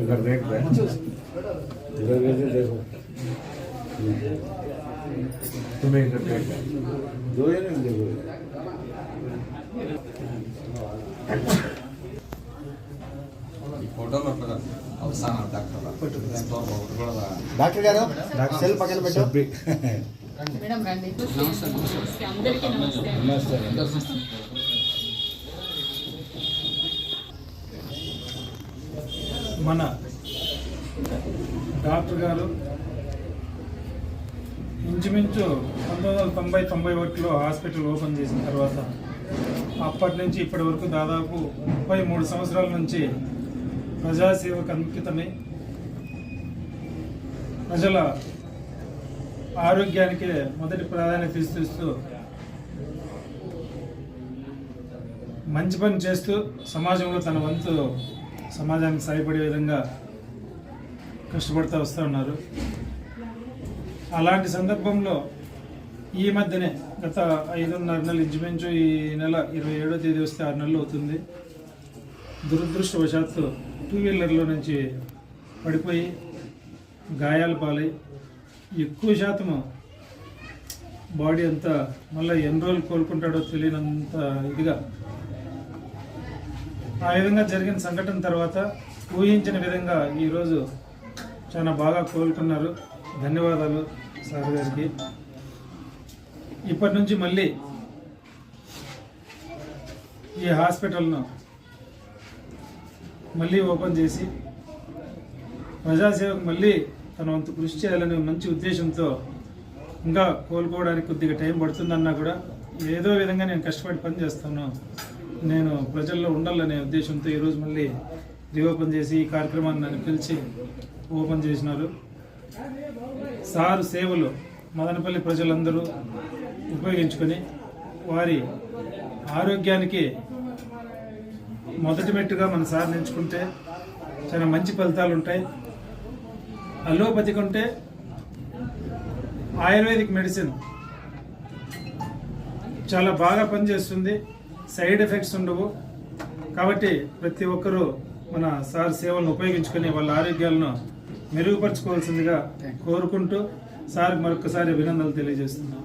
इधर देख रहे इधर इधर देखो तुम्हें इधर देख दो ही नहीं देखो డాక్టర్ గారు సెల్ పక్కన మన డాక్టర్ గారు ఇంచుమించు పంతొమ్మిది వందల తొంభై తొంభై ఒకటిలో హాస్పిటల్ ఓపెన్ చేసిన తర్వాత అప్పటి నుంచి ఇప్పటి వరకు దాదాపు ముప్పై మూడు సంవత్సరాల నుంచి ప్రజాసేవకు అంకితమై ప్రజల ఆరోగ్యానికి మొదటి ప్రాధాన్యత ఇస్తూ మంచి పని చేస్తూ సమాజంలో తన వంతు సమాజానికి సహాయపడే విధంగా కష్టపడుతూ వస్తూ ఉన్నారు. అలాంటి సందర్భంలో ఈ మధ్యనే గత ఐదున్నర నెలలు ఇంచుమించు ఈ నెల ఇరవై ఏడో తేదీ వస్తే ఆరు నెలలు అవుతుంది. దురదృష్టవశాత్తు టూ వీలర్లో నుంచి పడిపోయి గాయాల పాలై ఎక్కువ శాతము బాడీ అంతా మళ్ళీ ఎన్ని రోజులు కోలుకుంటాడో తెలియనంత ఇదిగా ఆ విధంగా జరిగిన సంఘటన తర్వాత ఊహించిన విధంగా ఈరోజు చాలా బాగా కోలుకున్నారు. ధన్యవాదాలు సార్ గారికి. ఇప్పటి నుంచి మళ్ళీ ఈ హాస్పిటల్ను మళ్ళీ ఓపెన్ చేసి ప్రజాసేవకు మళ్ళీ తన వంతు కృషి చేయాలనే మంచి ఉద్దేశంతో ఇంకా కోలుకోవడానికి కొద్దిగా టైం పడుతుందన్నా కూడా ఏదో విధంగా నేను కష్టపడి పని చేస్తాను. నేను ప్రజల్లో ఉండాలనే ఉద్దేశంతో ఈరోజు మళ్ళీ రీఓపెన్ చేసి ఈ కార్యక్రమాన్ని నన్ను పిలిచి ఓపెన్ చేసినారు. సారు సేవలు మదనపల్లి ప్రజలందరూ ఉపయోగించుకొని వారి ఆరోగ్యానికి మొదటి మెట్టుగా మన సార్ ఎంచుకుంటే చాలా మంచి ఫలితాలు ఉంటాయి. అలోపతి కంటే ఆయుర్వేదిక్ మెడిసిన్ చాలా బాగా పనిచేస్తుంది. సైడ్ ఎఫెక్ట్స్ ఉండవు. కాబట్టి ప్రతి ఒక్కరూ మన సార్ సేవలను ఉపయోగించుకొని వాళ్ళ ఆరోగ్యాలను మెరుగుపరచుకోవాల్సిందిగా కోరుకుంటూ సార్ మరొకసారి అభినందనలు తెలియజేస్తున్నాను